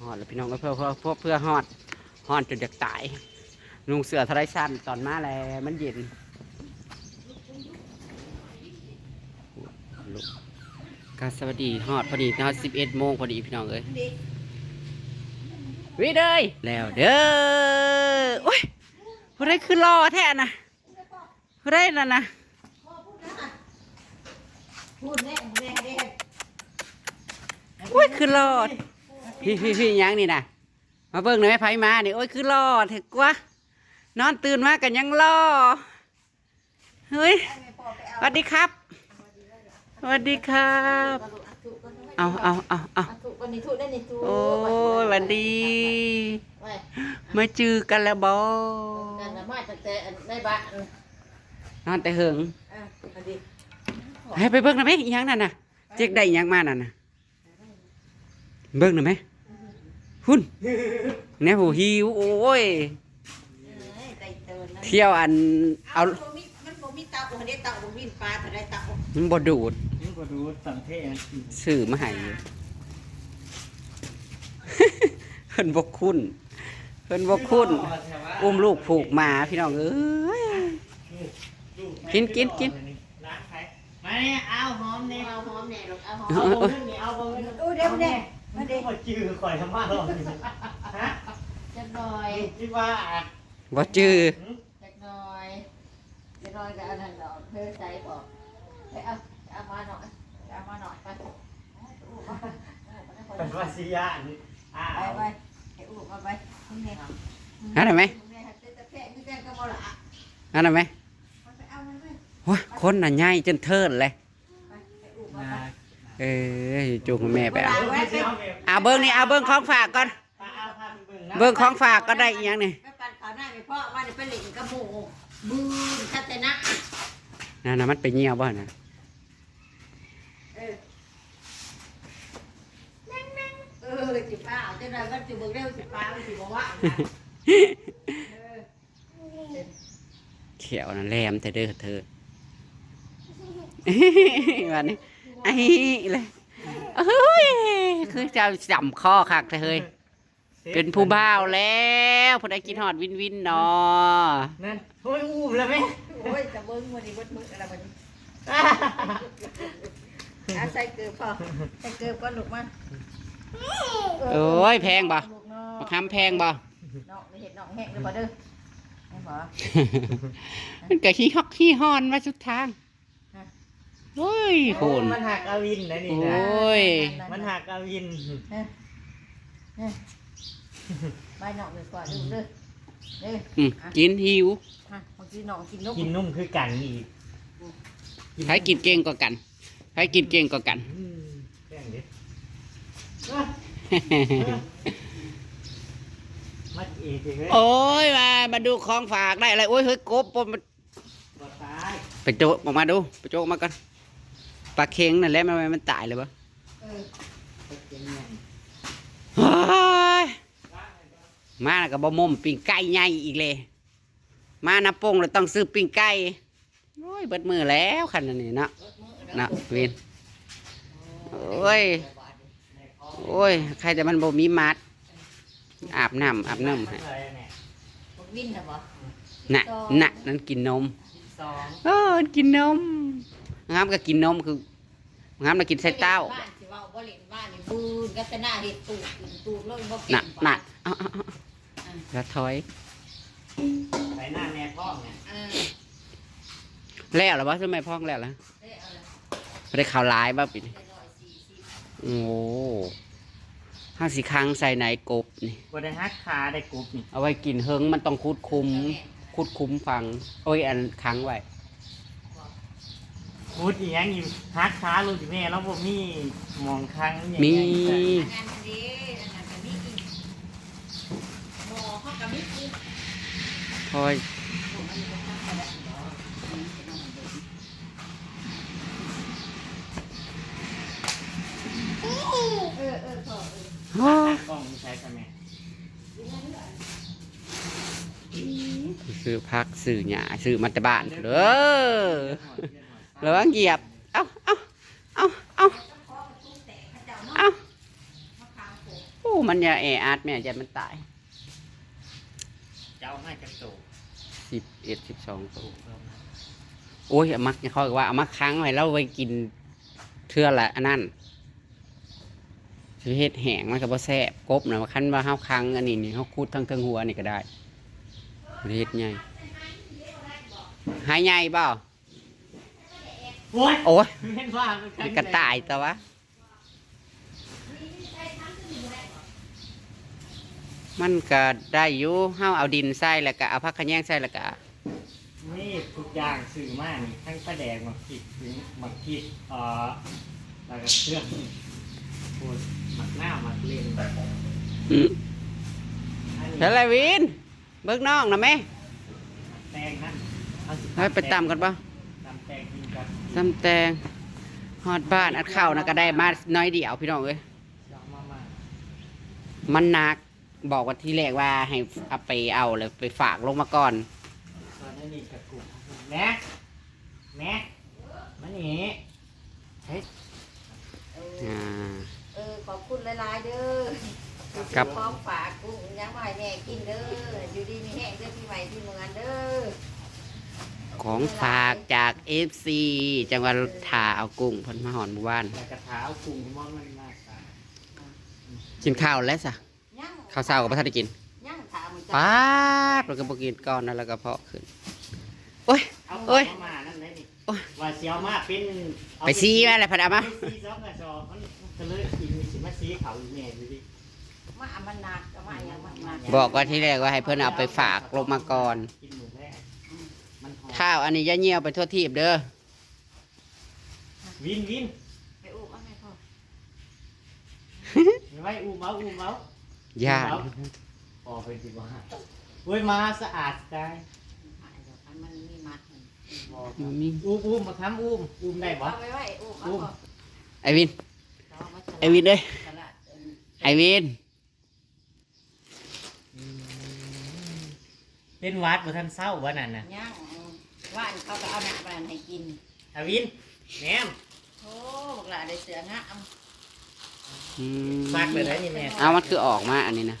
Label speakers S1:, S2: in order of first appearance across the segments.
S1: ฮอดแล้วพี่น้องเอ้ยเพื่อเพื่อเพื่อเพื่อฮอดฮอดจนจะตายลุงเสือทะเลสั้นตอนมาแล้วมันเย็นลูกกาสวัสดีฮอดพอดีนะสิบเอ็ดโมงพอดีพี่น้องเอ้ยวิเดยแล้วเด้อโอ้ยผู้ใดคือรอแท้นะผู้ใดน่ะนะ
S2: พูดแน่แน่แน่
S1: โอ้ยคือรอด พี่พี่พี่ยังนี่นะมาเบิ่งหน่อยไหมไผมานี่โอ้ยคือรอเถอะกว่านอนตื่นมากันยังรอเฮ้ยสวัสดีครับสวัสดีครับ เอาเอาเอาเอาโอ้สวัสดี
S2: ไมา
S1: จือกันแล้วบอ
S2: น
S1: อนแต่เหิงให้ไปเบิ่งหน่อยไหมยังนั่นน่ะเจ๊กได้ยังมานั่นน่ะเบิ่งหน่อยไหม หุ่นแน่หูหิวโอ้ย
S2: ใจเตือนนะ
S1: เที่ยวอันเอา
S2: มันบ่มีมันบ่มีเตาอันนี้เตาบ่มีปลาแต่ได้เตา
S1: มันบดูด
S3: นี่ก็ดูสังเทศ
S1: สื่อมาให้อยู่ เพิ่นบกคุณเพิ่นบกคุณอุ้มลูกผูกหมาพี่น้องเอ้ย กินกินกิน
S3: ร้านใครมาเนี่ยเอาหอมเนี่ย
S2: เอาหอมแน่ลูกเอาหอม
S3: เอาบงนี่เอาบงนี่
S2: อู้เดี๋ยวแน่ มาดิ
S3: ขอจื้อข่อยทำมาหรอกฮะ
S2: จักหน่อย
S3: คิดว่า
S1: บ่จื้อ
S2: จักหน่อยจักหน่อยก็อันนั้นดอกเธอใส่บอกไปเอาเอามาหน่อยเอามาหน่อยไป
S3: เป็นว่าสิยานี่อ่า
S2: ไปไปให้อู้มาไปนี่
S1: นั่นได้ไหม
S2: แม่จะตะแคงนี่แกก็บ่ละ
S1: นั่นได้ไหม
S2: ไปเอามันไป
S1: โอ้ยคนน่ะใหญ่จนเทินเลย
S2: ไปให้อู้มา
S3: นา
S2: ไป
S1: เอ้ยจูงแม่ไปเอา
S3: เอาเอาเเอา
S1: เบิ้งนี่เอาเบิ้งของฝากก่อน
S3: เบิ้ง
S1: ของฝากก็ได้อีหยังนี่
S2: ไปปั่นขาวหน้าไปพ่อว่าจะไปเล่นกระโมมือทัศนะ
S1: นั่นนะมันไปเหี่ยวบ่น่ะ
S2: เออนั่งนั่งเออจิป้าเอาจ้าหน่อยมันจะเบิ่งเร็วจิป้ามันจิบอกว่าเออ
S1: เขียวน่ะแหลมแต่เด้อเธอวันนี้ ไอ้เลยเฮ้ยคือเจ้าจำข้อคักเธอเฮ้ยเป็นผู้บ่าวแล้วผู้ใดกินหอดวินวินเนาะ
S3: นั่นโอ้ยอุ้มแล้วไหม
S2: โอ้ยจะเบิ่งวันนี้วัดมืออะไรวันนี้อาใส่เกลือพอใส่เกลือก็ลูกมา
S1: โอ้ยแพงบ่
S2: ลูกเนาะ
S1: มะขามแพงบ่
S2: น้องไม่เห็นน้องแห้งหรือเปล่าเด้อไม่พอ
S1: มันก็ขี้ฮอกขี้ฮอนมาสุดทาง โอ้ยโหน
S3: มันหักอาวินนะนี่
S1: โอ
S3: นะ้
S1: ย
S3: มันหักอาวิน
S2: ไปน้องดีกว่าดูเด้อเด้อ
S1: อืมกินหิว
S2: ฮะเมื่อกี้น้องกินนก
S3: กินนุ่มคือกันอีก
S1: ใครกินเก่งกว่ากันใครกินเก่งกว่ากัน
S3: อืมแป้งดิมัดเอกเลย
S1: โอ้ยมามาดูของฝากได้อะไรโอ้ยเฮ้ยกบปนมัน
S3: บ่ตาย
S1: ไปโจกออกมาดูไปโจกออกมากัน ปลาเค็งนั่นแหละมันมันตายเลยปะ
S2: เออ
S3: เป็นไง
S1: เฮ้ยมาแล้วก็บ่มุมปิ้งไก่ใหญ่อีกเลย มานะโป่งเลยต้องซื้อปิ้งไก่โอ้ยเบิดมือแล้วคันนั้นนี่เนาะนะเวินโอ้ยโอ้ย ใครแต่มันบ่มีมัด อาบน้ำอาบน้ำให้
S3: อะไรเนี่ย
S2: พวกวินนะบ่
S1: น่ะน่ะนั่นกินนม
S3: สอง
S1: เออกินนม งามก็กินนมคืองามมากินใส่เต้า
S2: บ้านสิว่าบ่เล่นบ้านนี่บูนก็จะหน้าเฮ็ดตูดขึ้นตูดเลยบ่เป็น
S1: น่ะน่ะเอาเอาเอาแล้วถอย
S3: ไปหน้าแน่ท้องเนี่ย
S2: เออ
S1: แล้วเหรอวะทำไมพ้องแล้วล่ะ
S2: ได้เอาละ
S1: ไม่ได้ข่าวร้ายบ้าปิด
S2: ได้ร้อยสี่สิบ
S1: โอ้ห้าสิครั้งใส่ไหนกบนี่
S3: บ่ได้ฮักขาได้กรุบนี่
S1: เอาไว้กินเฮิงมันต้องคุดคุมคุดคุมฟัง โอ้ยอันค้างไว้
S3: พูดอีหยังอยู่ฮักขาลูกสิแม่แล้วบ่มีหมองครั้งอย่าง
S1: มี
S3: เงี้ย
S2: อันนั้นอันนี้อันนั้นก็มีอีกหมอเขาก็มีอีก
S1: คอย
S2: เออเออพอเออ
S1: โอ้
S3: กล้องใช้ใช่ไหม
S1: ซื้อพักซื้อหยาซื้อมาแต่บ้านเด้อ ระวังเหยียบ เอ้าเอ้าเอ้าเอ้าเอ้าโอ้มันอย่าแออัดแม่จะมันตาย
S3: เจ้าให้จักโต
S1: สิบเอ็ดสิบสองตัว
S3: ถูกแล้วนะ
S1: โอ้ยเอามักเขาบอกว่าเอามาค้างไว้แล้วไว้กินเทื่อละอันนั้นสิเฮ็ดแห้งมันก็บ่แซ่บกบนะว่าคันว่าเฮาค้างอันนี้นี่เฮาคูดทั้งเทิงหัวนี่ก็ได้บ่ได้เฮ็ดใหญ่หายใหญ่เปล่า
S3: โอ้ย
S1: โอ้ย
S3: เห็นว่ามัน
S1: มันกระต่ายแต่ว่ามันก็ได้อยู่เฮาเอาดินใส่แล้วก็เอาผักขะแยงใส่แล้วก็
S3: นี่ทุกอย่างสื่อมากนี่ทั้งปลาแดงหมักผิดถึงหมักผิดเอ่อแล้วก็เครื่องโอ้ยหมักหน้าหมักเลน
S1: อืม
S3: อันนี้
S1: เฮ้ยไรวิน เบิกน้องนะแม่
S3: แตงนั่นเอาสิ
S1: เฮ้ยไปตำกันป่ะ
S3: ตำแตงกินกัน
S1: ตำแตงฮอดบ้านอัดข้าวนะก็ได้มาน้อยเดียวพี่น้องเอ้ย
S3: เจ้ามามา
S1: มันหนักบอกว่าที่แรกว่าให้เอาไปเอาเลยไปฝากลงมาก่อน
S3: ตอนนี้กับกลุ่มแม็กแม็กมานี่เฮ้ย
S2: เออ
S1: อ่า
S2: เออขอบคุณหลายๆเด้อ
S1: ครับ
S2: ของฝากกุ้งยังไม่ให้แม่กินเด้ออยู่ดีมีแห้งเด้อพี่ใหม่พี่เมืองเด้อ
S1: ของฝากจากเอฟซีจังหวัดถาเอากุ้งเพันมาหอนหมู่บ้าน
S3: แต่กระถาเอากลุ่มมอนมันมากตา
S1: กินข้าวแล้วสะ
S2: ยัง
S1: ข้าวเช้ากับพระทันได้กิน
S2: ยังถามมัน
S1: ป้าดเราก็บอกกินก่อนนะแล้วก็เพาะขึ้นโอ้ย
S3: เอา
S1: โอ้ย
S3: เข้ามานั่นเลยนี่
S1: โอ้ย
S3: ว่าเสียวมาเป็นเอา
S1: ไปซีมาเลยพัดเอามา
S3: ไปซีสองกระสอบมันก็เลยกินสิมาซีเขาอีแม่ดูดิ
S2: มามันหนักก็มาอย่างมันหนัก
S1: บอกว่าที่แรกว่าให้เพื่อนเอาไปฝากลงมาก่อน
S3: กินหมูแรกมันหอม
S1: ข้าว อันนี้อย่าเหี่ยวไปทั่วทีบเด้อ
S3: วินวิน
S2: ไปอุ้มเอาให้พ่อ
S3: ไว้อูเมาอูเมา
S1: ย่า
S3: พอเป็นสิบว่าเว้ยมาสะอาดได้
S2: อันมันมีมัด
S3: บอก
S1: มันมี
S3: อูมอูมมาค้ำอูมอูมได้ปะ
S2: เอาไว้ไว้อุ้มเอาพ่อ
S1: ไอวิน
S2: เอามา
S1: ไอวินเอ้ย
S2: สลัดเออ
S1: ไอวิน
S3: เป็นวัดบ่ทันเศร้าวันนั้นนะ
S2: ย่าง ว่านเขาก็เอาหนักมาให้กิน
S3: อาวินแหนม
S2: โอ้บอกหลานได้เสืองะเอา
S1: อืม
S3: ซักเลยนะนี่แม่
S1: เอามันคือออกมาอันนี้นะ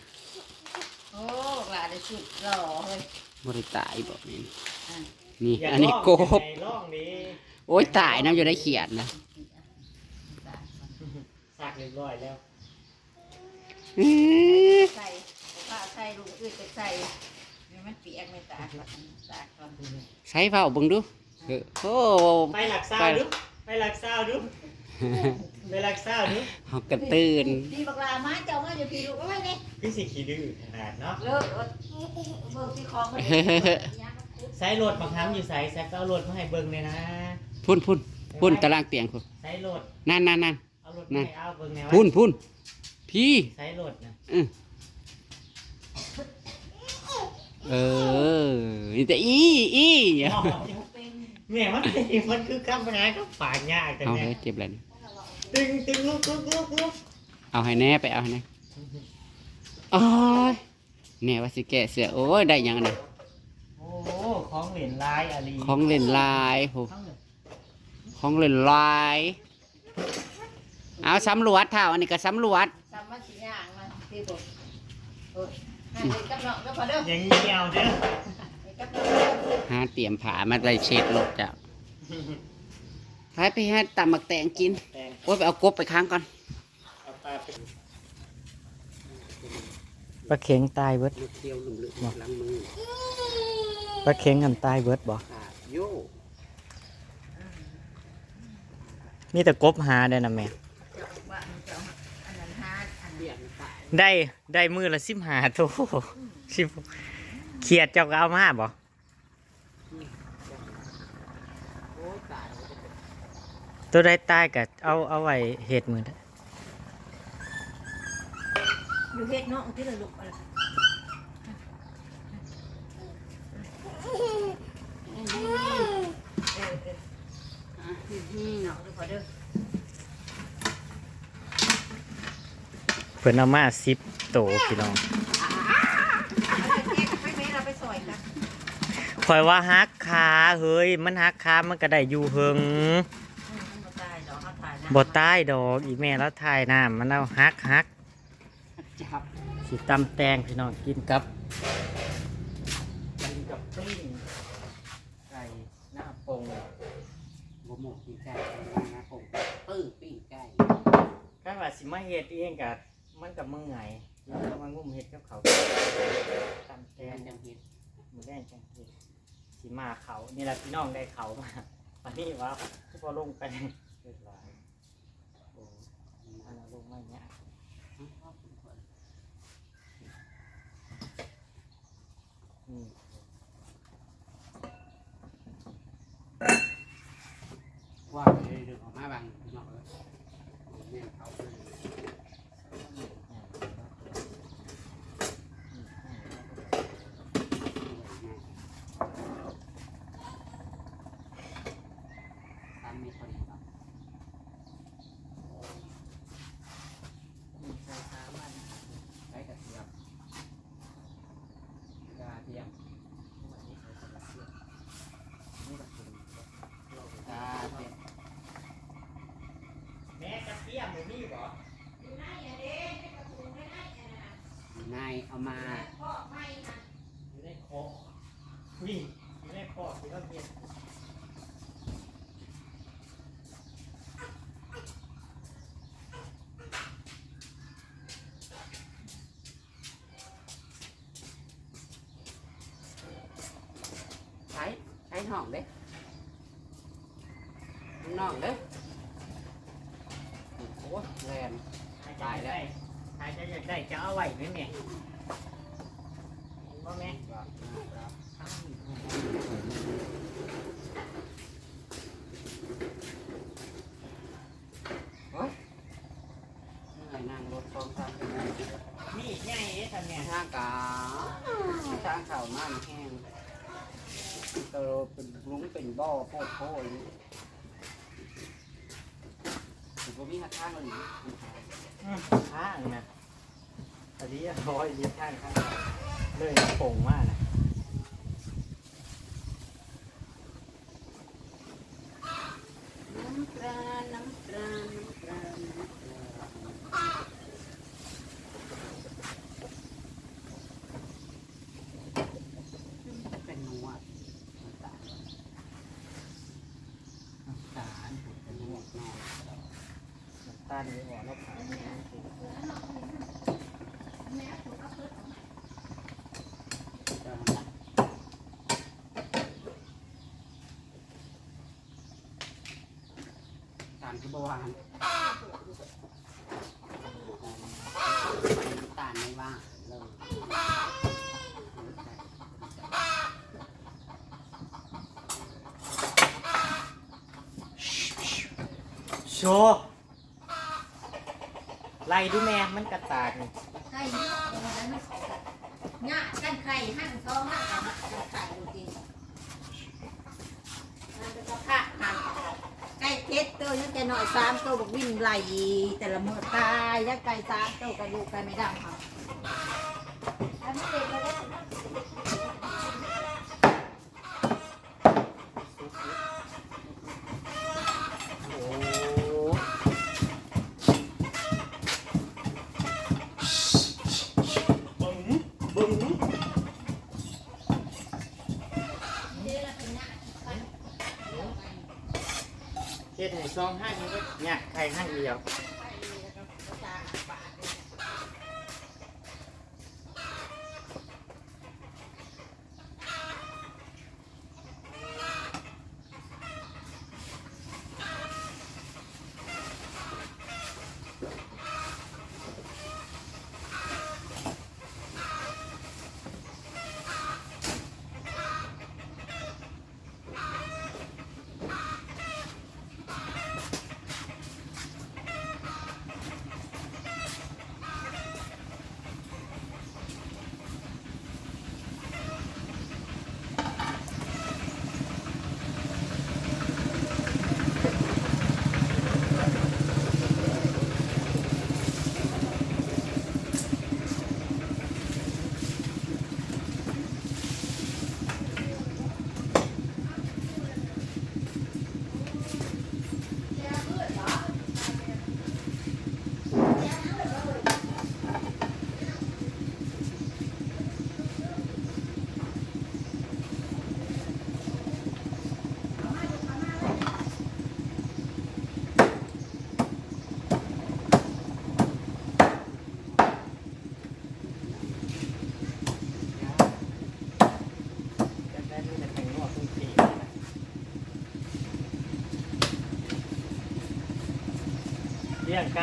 S2: โอ้บอกหลานได้สุดหล่อเฮ้ย
S1: บริตายบอกนี่
S2: อะ
S1: นี่
S3: อย่า
S1: อันนี้
S3: ลง
S1: โกบ
S3: อย่าล่องดิ
S1: โอ้ยตายน้ำอยู่ได้เขียดนะ
S3: ซักเรียบร้อยแล้ว
S1: อื้อ
S2: ใส่ผ้าใส่ลูกอื่นไปใส่นี่มันเปียกไม่ตากหรอกตากก่อน
S1: ใช้เผาเบิ่งดูเออโอ้
S3: ไปหลักเศร้าดูไปหลักเศร้าดูไปหลักเศร้าดู
S1: เฮากระตื่น
S2: พี่บอกลามาเจ้ามาอย่าพี่ลูกเอาไว้นี่
S3: พี่สิขี้ดื้อขนาดเนาะ
S2: เลิกเบิกที่คลองมัน
S3: ใช้รถบางครั้งอยู่ใส่แซกก็เอารถมาให้เบิ่งเลยนะ
S1: พุ่นพุ่นพุ่นตารางเตียงพุ่น
S3: ใช้รถ
S1: นั่นนั่นนั่น
S3: เอารถมาให้เอาเบิ่งแนว
S1: พุ่นพุ่นพี่
S3: ใช้รถนะ
S1: อือ เออนี่แต่อีอี
S3: อ๋อ
S2: เป็น
S3: แม่มันเป็นมันคือข้ามงานก็ปากยากแต่
S1: เอา
S3: เนี่ย
S1: ให้เจ็บอะไรนี่
S3: ตึงตึงลุกลุกลุกลุก
S1: เอาให้แน่ไปเอาให้แน่โอ้ยแน่ว่าสิแกะเสือโอ้ยได้ยังไง
S3: โอ้โหของเหรียญลายอาลี
S1: ของเล่นลายโห
S3: ของเหรียญ
S1: ของเล่นลายเอาสำรวจเท่าอันนี้ก็สำรวจ
S2: ทำมาสิย่างมันพี่บอกโอ้ยให้เด็ กกับน้องก็พอเด้อ
S3: ยังเงี้ยวเด้อ
S2: เด็กกับน้อง
S1: หาเตรียมผามาได้เช็ดรถจ้ะไปไปให้ตำหมักแตงกิน
S3: แตง
S1: โอ้ยไปเอากบไปค้างก่อน
S3: เอาปลาไปปลาเข็งตายเบิด
S1: เที่ยวหลุมลึกหลังมือ
S3: ปลาเข็งกันตายเบิดบ่
S1: ขาดโย
S3: มีแต่กบหาได้นะแม่ ได้ได้มือละสิบหาโตสิบเขียดเจ้าก็เอามาบ่
S1: โอ้ยตาย
S3: ตัวได้ตายก็เอาเอาไว้เห็ดมือ
S2: อยู่เฮ็ดเนาะที่เราลุกอะไรเออเออเนาะก็พอเด้อ
S3: เพิ่นเอามาสิบโตพี่น้อง
S2: ไปแม่เราไปซอยกัน
S3: คอยว่าฮักขาเฮ้ย มันฮักขามันก็ได้อยู่เฮิง
S2: บ่ตายด
S3: ใต้ดอกอีแม่แล้วถ่ายน้ำมันเอาฮักฮัก
S1: จับ
S3: สิตำแตงพี่น้องกินกับกินกับปิ้งไก่หน้าปง
S1: บ่หมกปิ้งไก่นะผมปื้อปิ้งไก่
S3: ก็ว่าสิมาเฮ็ดเองกับ มันกับมือไงแล้วมางุ่มเฮ็ดกับเขาตำแต
S1: แก
S3: ง
S1: งจังเฮ็ด
S3: มือแดงจังเฮ็ดสิมาเขานี่แหละพี่น้องได้เขามาวันนี้ว่าพอลงไปเรียบร้อยโอ้อันนั้นลงไม่เนี่ยากอืม
S1: ว่าเลยดึงออกมาบางพี่น้องเอ้ยแม่นเขาเลยตามไม่ค่อยดีหรอกใช้กระเทียมกระเทียมกระเทียม
S3: แม่กระเทียมหมูนี่บ่
S1: นายเอามา
S3: อยู่ในคอวิ่งอยู่ในคอที่เราเห็น
S1: ใช้ใช้ห้องเด้ข้างนอกเด้โอ้ยแรงตายแล้ว
S3: หายใจอยากได้จะเอาไว้ไหมแม่เห็นบ่แม่
S1: โอ้ยเหนื่อยนั่งรถสองสามชั่วโมง
S3: นี่ใหญ่เด้ทำไง
S1: ทางกาทางเข่าม่านแห้ง เตอเป็นลุงเป็นบ่อโพดโพดนี่ถือว่ามีหาทางเลย
S3: ข้างนะอันนี้ร้อยลิ้นข้างข้างเลยโป่งมากนะ
S1: น้ำปลาน้ำปลาน้ำปลาน้ำปลาเป็นนัวน้ำตาลน้ำตาลเป็นนัวหน่อย
S3: น้ำตาลนี่อ่อนแล้วผ่าน
S1: ตามที่บวานตาลไม่ว่าเลย
S3: โชว์ไล่ดูแม่มันกระตากนี่
S2: ไข่เนี่ยมันไม่เขากันเนี่ยกันไข่หั่นท้องหั่นกันไข่ดูจริงมันจะผ้าหั่นไก่ เจ็ดตัวยังแต่หน่อยสามตัวบอกวิ่งไหลแต่ละมือตายยักไก่สามตัวกระดูกไก่ไม่ดำครับอันนี้เด็กมาแล้ว
S3: โอ้บึ้งบึ้ง
S2: เดี๋ยวเราเป็นหน้า
S3: สองห้างนี้ก็เนี่ยใครห้างเดียว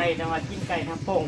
S2: ไก่
S3: นะว่ากินไก่ทับปง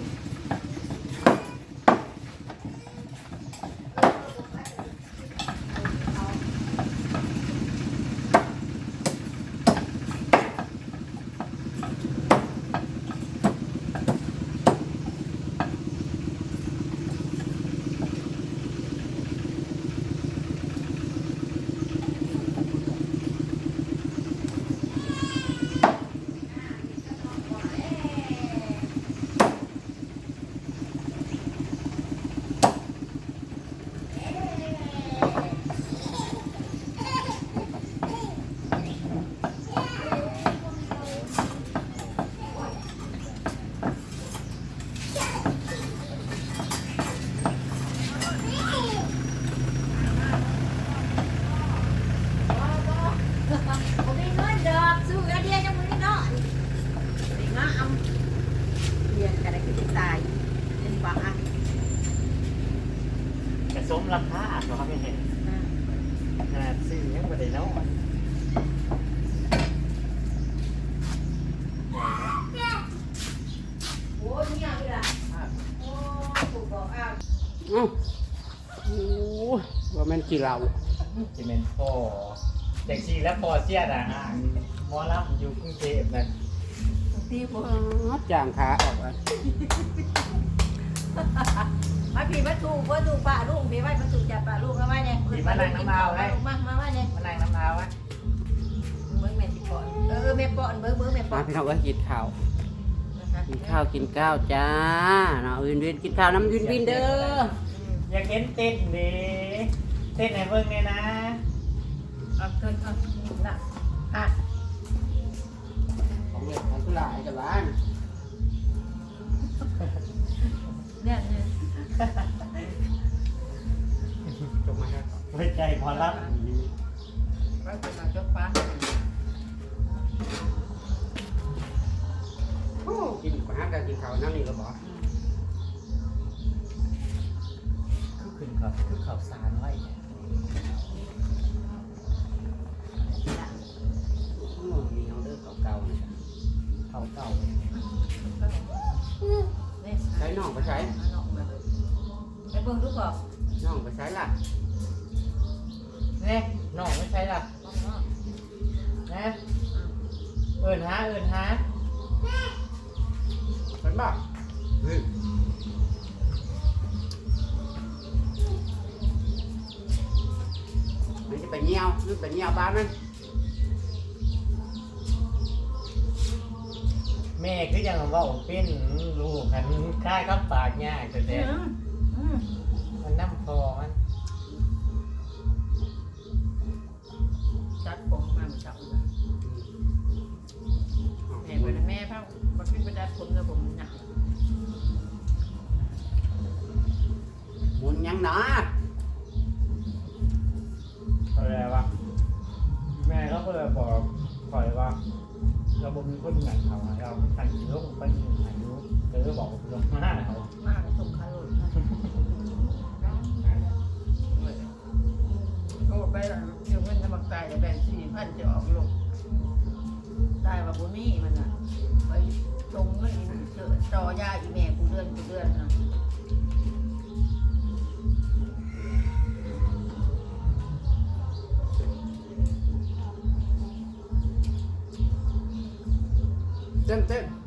S2: ผมมีเงินดอกสู้กันเดียวจะมือเนาะไปงาเอาเรียนกันได้คือจะตายเป็นบ้า
S3: กระสมราคาตัวไม่เห็นขนาดซื้อยังไม่ได้เนาะ
S2: โอ้ยเนี่ยนี่ล่ะโอ้ถูกบอกอ้าว
S1: เอ้าโอ้ยว่าแม่นกี่เรา
S3: จิเมนพอเด็กชีและพอเสียดอะหมอลำอยู่กรุงเทพนั่น
S2: บางทีผม
S1: อ๋อจางขาออกอะ
S2: มาพี่มาถูกว่าถูกป่าลูกพี่ไว้มาถูกจับป่าลูกเอาไว้เนี่ยมามาไว้เนี่ย
S3: มานั่งน้ำเอาวะ
S2: เบิ้งแม่สิปอนเออแม่ปอนเบิ้งเบิ้งแม่ปอ
S1: มานพี่น้องก็กินข้าว กินข้าวกินข้าวจ้าเนาะวินวินกินข้าวน้ำวินวินเด้อ
S3: อยากเห็นเต้นดิเต้นในเบิ่งเนี่ยนะ
S2: เอาเกินเอาละอะ
S1: ของเล่นของกุหลาบกับบ้าน
S2: เนี่ยเนี่ย
S1: จบมาครับ
S3: ไว้ใจหมอลำ
S2: ไว้เป็นมาจกป้า
S1: กับกินข้าวน้ำนี่ก็บอก
S3: คือขึ้นครับคือข่าวสารไว้
S1: โไป
S2: เงี้
S3: ย
S1: วหรือไปเงี้ยวบ้านมัน
S3: แม่คือยังว่าเป็นลูกกันค่ายกับปากง่ายแต่แต่มันน้ำคอมัน
S2: จัดผมมาเจ้าแม่เป็นแม่พ่อมาขึ้นไปดัดผมแล้วผมหนัก
S1: หมุนยังหนา
S3: ก็เลยบอกคอยว่า เราบ่มีคนหนังเขาอะเราสั่งลงไปหนึ่งอายุเดี๋ยบอกลงมาเขา
S2: มากสุขคารุนโอ้ไปแล้วเดี๋ยวเงินจะมาตายแบ่งสี่พันจะออกลูกตายว่าบุนี่มันอะไปตรงเงินเจอต่อยาอีแม่กูเดือนกูเดือนนะ เต้
S3: นเ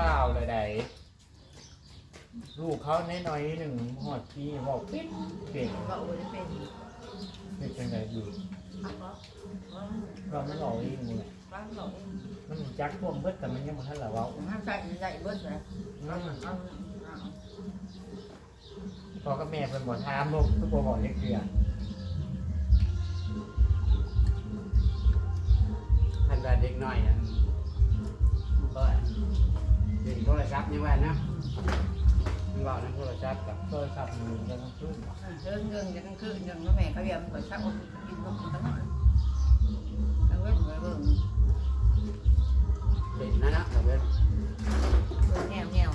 S3: บ่า
S1: วเล
S3: ยไดลูกเขาน้อยๆหนึ่งหอดพี่บอกเป็ดเป็ด
S2: ก็โอ้ยเป็น
S3: เป็ดเป็นไงอยู่
S2: พักก็
S3: เราไม่หล่อเองเลย
S2: พักหน่อย
S3: มันจักท่วมเบิดแต่มันยังบ่ทันละเว้า
S2: ห้ามใส่ใส่เบิดเลย
S3: อื
S2: เอา
S3: ม
S2: เอาเอา
S3: พ่อกับแม่เพิ่นบ่ถามลูกทุกบ่บอกจักเทื่อ
S1: ทันว่าเด็กน้อยอันเปิด เด็กโทรศัพท์ยังว่านะมันบอกนะโทรศัพท์กับ
S3: โทรศัพท์มือกันทั้งคืน
S2: เรื่องเงินจะต้องคืนเงินแม่เขาเรียกมันก็ชักอมกินนมตั้งหน่อยเอาไว้ไว้เบิ่ง
S1: เด็กนะนะเอาไว้
S2: เบิ่งแนวแนวอะไรแนว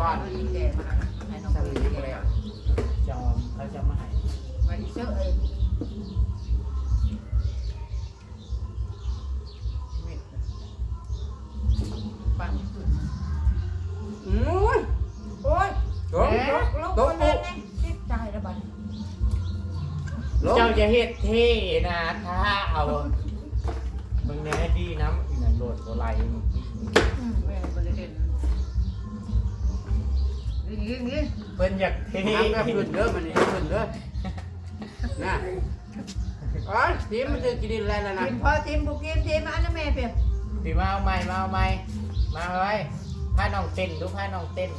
S3: ลงมาน
S1: น
S2: ก้อน
S1: มัน
S2: แก่มาให้น้อง
S1: ส
S2: ไป
S1: ลิง
S2: แก่
S3: จอมเขาจะมาให้
S2: มาดิเชื่อเองปั่น
S1: อืม
S2: โอ้ย
S1: โต๊ะ
S2: ลูก
S1: โต๊ะ
S2: คนนั้นเนี่ยติดใจแล้วบัด
S1: โต๊ะ
S3: เจ้าจะเฮ็ดเท่นะถ้าเอา น้ำก็
S1: ขึ้นเด้อมันนี่ขึ้นเด้อนะอ๋อทีมมันจะกินอะไรแล้วนะ
S2: ทีมพอทีมบุกิมทีมอันนั้นแม่เปีย
S3: ตีมาเอาใหม่มาเอาใหม่มาเฮ้ยพาน้องเต้นดูพาน้องเต้น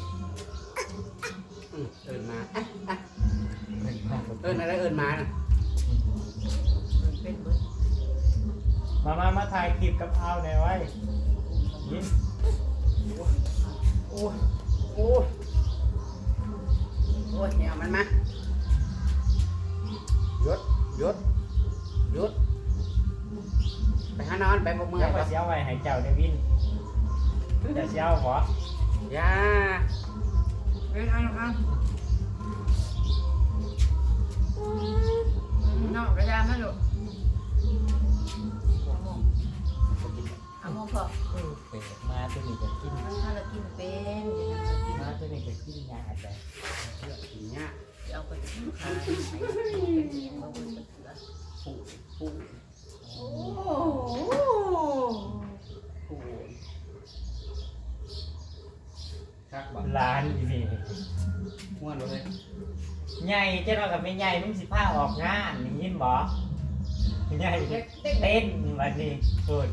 S1: อืมเอินมาอะอะ
S3: เพิ่นพา
S1: เอินอะไรเอินมาน่ะ
S2: เป็นเบิด
S3: มามามาถ่ายคลิปกับเอาหน่อยไว้ยิ้ม
S1: โอ้ยโอ้ยโอ้ย เนี่ยมันมาหยุดหยุดหยุดไปหานอนไปบ่เมื่อ
S3: เดี๋ย
S1: ยว
S3: ไป
S1: บ่
S3: เสียไว้ให้เจ้าได้วินจะเสียวหัว
S1: อย่า
S2: เป็นอันนั้นนอกกระยาไม่หลุด เอาโมพอ
S3: เปิดมาตัวนี้ก็กิน
S2: ถ้าเรากินเป็น
S3: มาตัวนี้ก็กินยาแต่
S1: กินเนี่ย
S2: เอาไปกินข้าวเป็นเองมาบนตะเกียบ
S1: ปูปู
S2: โอ้
S1: ปูชักบ่
S3: ร้านอยู่นี่
S1: ม่วนบ่เลย
S3: ใหญ่เจ้าเรากับไม่ใหญ่มึงสิผ้าออกงานนี่ยินบ่ใหญ่เต้นวันนี้พูด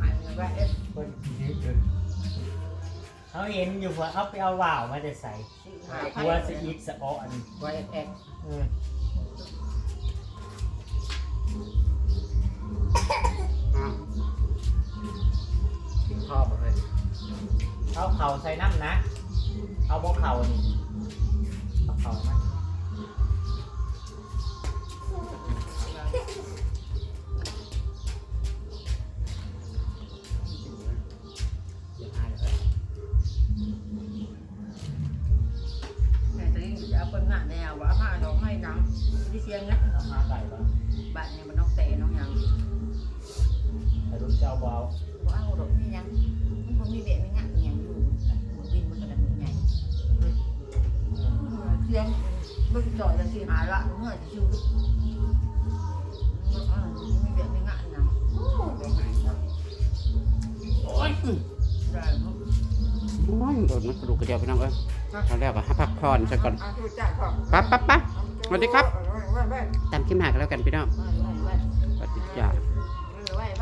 S2: หายไปเอ๊ะ
S3: คนยืดจนเขาเห็นอยู่ว่าเอาไปเอาว่าวมาจะใส่
S2: หาย
S3: หัวสะอิดสะอ้อน
S1: ไว้แอก
S3: เออ
S1: อ้าวกินข้าวบ่เลย
S3: เอาเข่าใส่น้ำนะ เอาบ่เข่านี่เอาเข่ามา
S2: สียงนะ
S3: เอามาใส่บ่
S2: บ้านเนี่ยมันน้องเตะน้องยัง
S3: แต่รู้เจ้าบ่เอา
S2: ว่าเอาดอกนี่ยังมันมีเบะไม่งัดยังอยู่มันบินมันกระดังใหญ่
S3: เออ
S2: เสียงมันจ่อยจะสีหายละเมื่อจะชูมีเบะไม่งัดยัง
S1: ร้องไห้ครับโอ้ยอื้อ
S2: ได้มั้ง
S1: โอ้ยโดนมันกระดูกกระเดียวไปน้องเอ้ยเอาแล้วก็ให้พักผ่อนซะก่อน
S2: อะดูจ้าก่อน
S1: ปั๊บปั๊บปั๊บสวัสดีครับ
S2: บ๊า
S1: กแล้วกันพี่น้อง